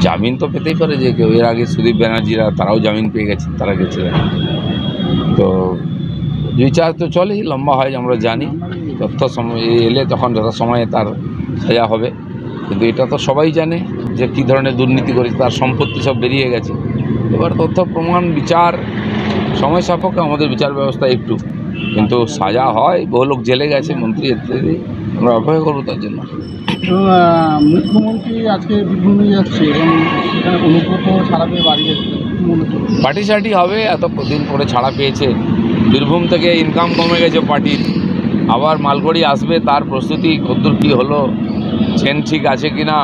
জামিন তো পেতেই পারে যে কেউ। এর আগে সুদীপ ব্যানার্জিরা তারাও জামিন পেয়ে গেছে, তারা গেছিলেন। তো বিচার তো চলেই, লম্বা হয় আমরা জানি। তথ্য সময় এলে তখন যথা সময়ে তার সাজা হবে। কিন্তু এটা তো সবাই জানে যে কী ধরনের দুর্নীতি করেছে, তার সম্পত্তি সব বেরিয়ে গেছে। এবার তথ্য, প্রমাণ, বিচার, সময় সাপেক্ষে আমাদের বিচার ব্যবস্থা একটু কিন্তু সাজা হয় বহু লোক জেলে গেছে মন্ত্রী ইত্যাদি আমরা অপেক্ষা করব তার জন্য। মুখ্যমন্ত্রী আজকে বীরভূমে যাচ্ছে এবং সেখানে অনুব্রত ছাড়া পেয়ে বাড়ি যাচ্ছে পার্টি সার্টি হবে এত দিন পরে ছাড়া পেয়েছে। বীরভূম থেকে ইনকাম কমে গেছে পার্টির। আবার মালগড়ি আসবে তার প্রস্তুতি কদ্দূর কী হলো চেন ঠিক আছে কি না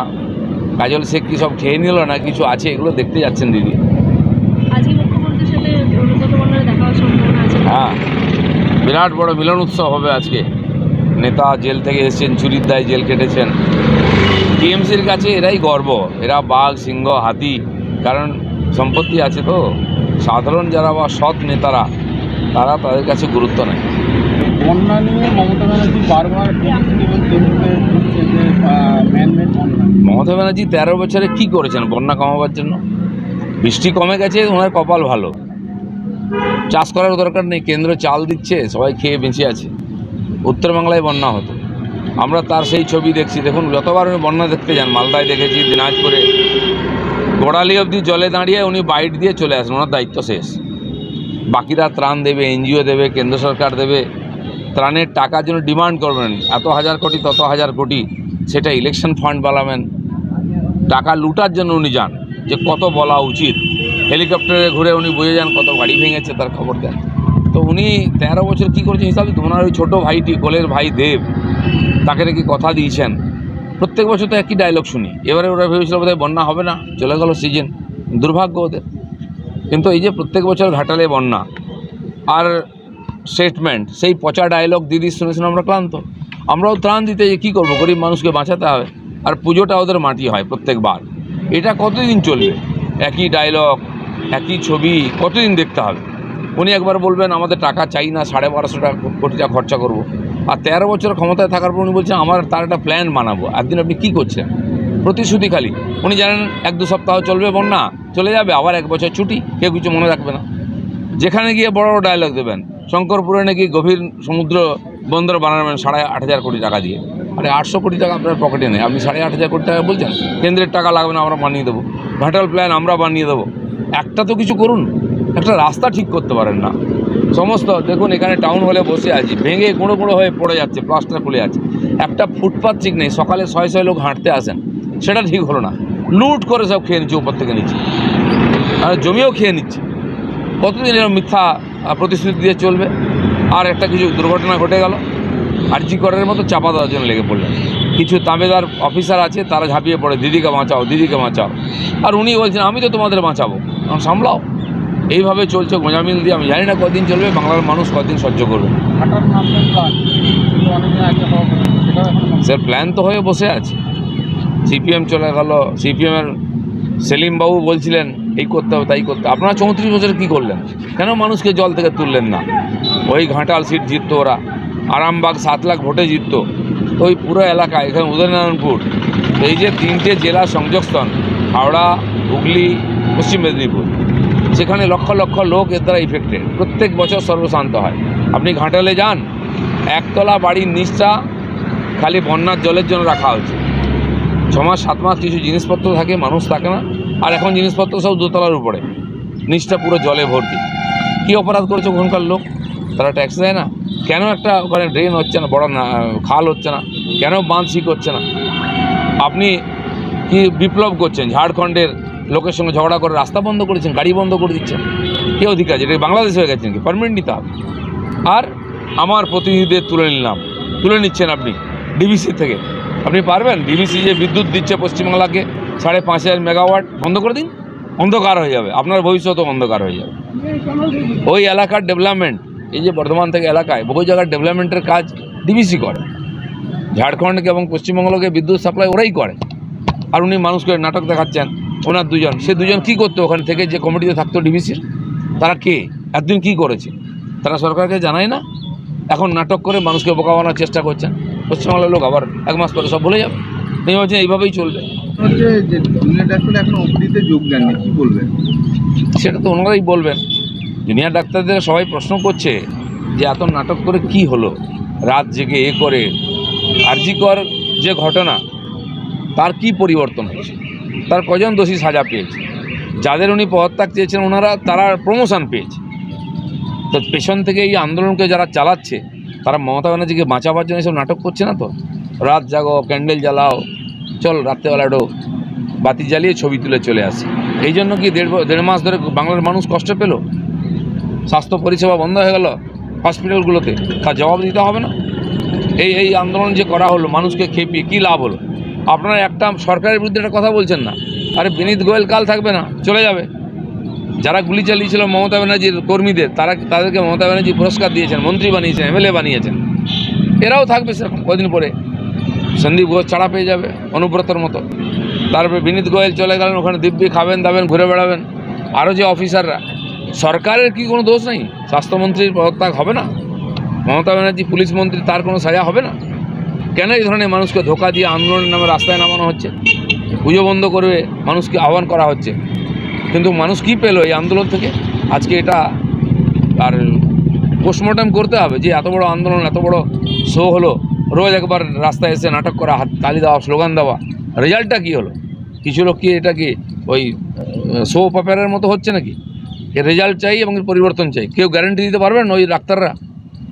কাজল শেখ কি সব খেয়ে নিল না কিছু আছে এগুলো দেখতে যাচ্ছেন দিদি। আজকে মুখ্যমন্ত্রীর সাথে অনুব্রত মন্ডলের দেখা হওয়ার সম্ভাবনা আছে। হ্যাঁ। বিরাট বড় মিলন উৎসব হবে আজকে। নেতা জেল থেকে এসেছেন চুরির দায় জেল কেটেছেন। টিএমসির কাছে এরাই গর্ব এরা বাঘ সিংহ হাতি কারণ সম্পত্তি আছে তো। সাধারণ যারা বা সৎ নেতারা তারা তাদের কাছে গুরুত্ব নেয় বন্যা নিয়ে মমতা ব্যানার্জি বারবার মমতা ব্যানার্জি তেরো বছরে কি করেছেন বন্যা কমাবার জন্য? বৃষ্টি কমে গেছে ওনার কপাল ভালো। চাষ করার দরকার নেই, কেন্দ্র চাল দিচ্ছে, সবাই খেয়ে বেঁচে আছে। উত্তরবাংলায় বন্যা হতো। আমরা তার সেই ছবি দেখছি। দেখুন, যতবার উনি বন্যা দেখতে যান, মালদায় দেখেছি, দিনাজপুরে। গোড়ালি অবধি জলে দাঁড়িয়ে উনি বাইট দিয়ে চলে আসেন, ওনার দায়িত্ব শেষ। বাকিরা ত্রাণ দেবে, এনজিও দেবে, কেন্দ্র সরকার দেবে। ত্রাণের টাকার জন্য ডিমান্ড করবেন, এত হাজার কোটি, তত হাজার কোটি, সেটা ইলেকশন ফান্ড বানাবেন। টাকা লুটার জন্য উনি যান, যে কত বলা উচিত। হেলিকপ্টারে ঘুরে উনি বুঝে যান কত গাড়ি ভেঙেছে, তার খবর দেন। তো উনি তেরো বছর কী করেছেন হিসাবে ওনার ওই ছোটো ভাইটি, কোলের ভাই দেব, তাকে নাকি কথা দিয়েছেন। প্রত্যেক বছর তো একই ডায়লগ শুনি। এবারে ওরা ভেবেছিল বোধহয় বন্যা হবে না, চলে গেল সিজন দুর্ভাগ্য ওদের। কিন্তু এই যে প্রত্যেক বছর ঘাটালে বন্যা আর স্টেটমেন্ট সেই পচা ডায়লগ দিদি শুনে শুনে আমরা ক্লান্ত। আমরাও ত্রাণ দিতে যে কী করব, গরিব মানুষকে বাঁচাতে হবে। আর পুজোটা ওদের মাটি হয় প্রত্যেকবার। এটা কতদিন চলবে? একই ডায়লগ একই ছবি কতদিন দেখতে হবে? উনি একবার বলবেন, আমাদের টাকা চাই না, সাড়ে বারোশো টাকা কোটি টাকা খরচা করব। আর তেরো বছর ক্ষমতায় থাকার পর উনি বলছেন, আমার তার একটা প্ল্যান বানাবো। একদিন আপনি কী করছেন? প্রতিশ্রুতি খালি। উনি জানেন এক দু সপ্তাহ চলবে বন্যা, চলে যাবে, আবার এক বছর ছুটি, কেউ কিছু মনে রাখবে না। যেখানে গিয়ে বড় বড় ডায়লগ দেবেন, শঙ্করপুরে নাকি গভীর সমুদ্র বন্দর বানাবেন সাড়ে আট হাজার কোটি টাকা দিয়ে। আরে আটশো কোটি টাকা আপনার পকেটে নেই। আপনি সাড়ে আট হাজার কোটি টাকা বলছেন, কেন্দ্রের টাকা লাগবে না, আমরা বানিয়ে দেবো। ঘাটাল প্ল্যান আমরা বানিয়ে দেবো। একটা তো কিছু করুন, একটা রাস্তা ঠিক করতে পারেন না। সমস্ত, দেখুন, এখানে টাউন হলে বসে আছি, ভেঙে গুঁড়ো গুঁড়ো হয়ে পড়ে যাচ্ছে প্লাস্টার খুলে যাচ্ছে। একটা ফুটপাথ ঠিক নেই, সকালে ছয় ছয় লোক হাঁটতে আসেন, সেটা ঠিক হলো না। লুট করে সব খেয়ে নিচ্ছে, উপর থেকে নিচ্ছে। আর জমিও খেয়ে নিচ্ছে। কতদিন এরকম মিথ্যা প্রতিশ্রুতি দিয়ে চলবে? আর একটা কিছু দুর্ঘটনা ঘটে গেল আর জি করের মতো চাপা দেওয়ার জন্য লেগে পড়লেন। কিছু তাবেদার অফিসার আছে তারা ঝাঁপিয়ে পড়ে দিদিকে বাঁচাও দিদিকে বাঁচাও। আর উনি বলছেন আমি তো তোমাদের বাঁচাবো এখন সামলাও। এইভাবে চলছে গোঁজামিল দিয়ে আমি জানি না কদিন চলবে বাংলার মানুষ কদিন সহ্য করবে। নামলেন প্ল্যান তো হয়ে বসে আছে। সিপিএম চলে গেল সিপিএমের সেলিমবাবু বলছিলেন এই করতে হবে তাই করতে হবে। আপনারা চৌত্রিশ বছর কী করলেন? কেন মানুষকে জল থেকে তুললেন না? ওই ঘাটাল সিট জিততো ওরা আরামবাগ সাত লাখ ভোটে জিততো। ওই পুরো এলাকা, এখানে উদয়নারায়ণপুর। এই যে তিনটে জেলা সংযোগস্থল হাওড়া, হুগলি, পশ্চিম মেদিনীপুর, সেখানে লক্ষ লক্ষ লোক এর দ্বারা ইফেক্টেড প্রত্যেক বছর সর্বশান্ত হয়। আপনি ঘাটালে যান, একতলা বাড়ির নিচটা খালি বন্যার জলের জন্য রাখা হয়েছে। ছ মাস, সাত মাস কিছু জিনিসপত্র থাকে, মানুষ থাকে না। আর এখন জিনিসপত্র সব দোতলার উপরে। নিচটা পুরো জলে ভর্তি। কী অপরাধ করেছে ওখানকার লোক? তারা ট্যাক্স দেয় না। কেন একটা ওখানে ড্রেন হচ্ছে না, বড় না, খাল হচ্ছে না? কেন বাঁধ ঠিক হচ্ছে না? আপনি কি বিপ্লব করছেন? ঝাড়খণ্ডের লোকের সঙ্গে ঝগড়া করে রাস্তা বন্ধ করেছেন গাড়ি বন্ধ করে দিচ্ছেন? কে অধিকার? আছে? এটা বাংলাদেশ হয়ে গেছেন কি পারমানেন্ট নিতে আর আমার প্রতিনিধিদের তুলে নিলাম। তুলে নিচ্ছেন আপনি ডিবিসি থেকে। আপনি পারবেন? ডিবিসি যে বিদ্যুৎ দিচ্ছে পশ্চিমবাংলাকে, সাড়ে পাঁচ হাজার মেগাওয়াট, বন্ধ করে দিন, অন্ধকার হয়ে যাবে। আপনার ভবিষ্যৎও অন্ধকার হয়ে যাবে। ওই এলাকার ডেভেলপমেন্ট এই যে বর্ধমান থেকে এলাকায় বহু জায়গার ডেভেলপমেন্টের কাজ ডিবিসি করে। ঝাড়খণ্ডকে এবং পশ্চিমবঙ্গকে বিদ্যুৎ সাপ্লাই ওরাই করে। আর উনি মানুষকে নাটক দেখাচ্ছেন ওনার দুজন। সে দুজন কি করতো ওখানে থেকে যে কমিটিতে থাকতো ডিবিসির তারা কে? একদিন কি করেছে? তারা সরকারকে জানায় না? এখন নাটক করে মানুষকে বোকা বানানোর চেষ্টা করছেন। পশ্চিমবাংলার লোক আবার এক মাস পরে সব ভুলে যাবে। তিনি বলছেন এইভাবেই চলবে। সেটা তো ওনারাই বলবেন। জুনিয়র ডাক্তারদের সবাই প্রশ্ন করছে যে এত নাটক করে কি হলো? রাত জেগে এ করে, আরজিকর যে ঘটনা, তার কি পরিবর্তন হয়েছে? তার কজন দোষী সাজা পেয়েছে? যাদের উনি পদত্যাগ চেয়েছেন, ওনারা তারা প্রমোশন পেয়েছে। তো পেছন থেকে এই আন্দোলনকে যারা চালাচ্ছে, তারা মমতা ব্যানার্জিকে বাঁচাবার জন্য এসব নাটক করছে না তো? রাত জাগো, ক্যান্ডেল জ্বালাও, চল রাত্রেবেলা একটু বাতি জ্বালিয়ে ছবি তুলে চলে আসে। এই জন্য কি দেড় দেড় মাস ধরে বাংলার মানুষ কষ্ট পেল? স্বাস্থ্য পরিষেবা বন্ধ হয়ে গেল হসপিটালগুলোতে, তার জবাব দিতে হবে না। এই এই আন্দোলন যে করা হলো, মানুষকে খেপিয়ে কী লাভ হলো? আপনারা একটা সরকারের বিরুদ্ধে একটা কথা বলছেন না? আরে বিনীত গোয়েল কাল থাকবে না, চলে যাবে। যারা গুলি চালিয়েছিল মমতা ব্যানার্জির কর্মীদের, তারা তাদেরকে মমতা ব্যানার্জি পুরস্কার দিয়েছেন, মন্ত্রী বানিয়েছেন, এমএলএ বানিয়েছেন। এরাও থাকবে সেরকম কদিন পরে। সন্দীপ ঘোষ ছাড়া পেয়ে যাবে, অনুব্রতর মতো। তারপরে বিনীত গোয়েল চলে গেলেন, ওখানে দিব্যি খাবেন, দাবেন, ঘুরে বেড়াবেন। আরও যে অফিসাররা সরকারের কি কোনো দোষ নেই? স্বাস্থ্যমন্ত্রীর পদত্যাগ হবে না? মমতা ব্যানার্জি, পুলিশ মন্ত্রী, তার কোনো সাজা হবে না? কেন এই ধরনের মানুষকে ধোকা দিয়ে আন্দোলনের নামে রাস্তায় নামানো হচ্ছে? পুজো বন্ধ করবে মানুষকে আহ্বান করা হচ্ছে। কিন্তু মানুষ কি পেল এই আন্দোলন থেকে? আজকে এটা আর পোস্টমর্টম করতে হবে যে এত বড় আন্দোলন, এত বড় শো হলো। রোজ একবার রাস্তায় এসে নাটক করা, হাত তালি দেওয়া, স্লোগান দেওয়া। রেজাল্টটা কি হলো? কিছু লোক কি এটা কি ওই শো পেপারের মতো হচ্ছে নাকি? এর রেজাল্ট চাই এবং পরিবর্তন চাই। কেউ গ্যারেন্টি দিতে পারবেন ওই ডাক্তাররা?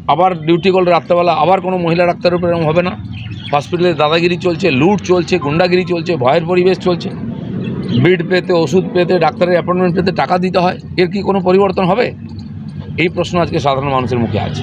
আবার ডিউটি করলে রাত্রেবেলা, আবার কোনো মহিলা ডাক্তারের উপর এরকম হবে না। হসপিটালে দাদাগিরি চলছে, লুট চলছে, গুন্ডাগিরি চলছে, ভয়ের পরিবেশ চলছে। বেড পেতে, ওষুধ পেতে, ডাক্তারের অ্যাপয়েন্টমেন্ট পেতে টাকা দিতে হয়। এর কি কোনো পরিবর্তন হবে? এই প্রশ্ন আজকে সাধারণ মানুষের মুখে আছে।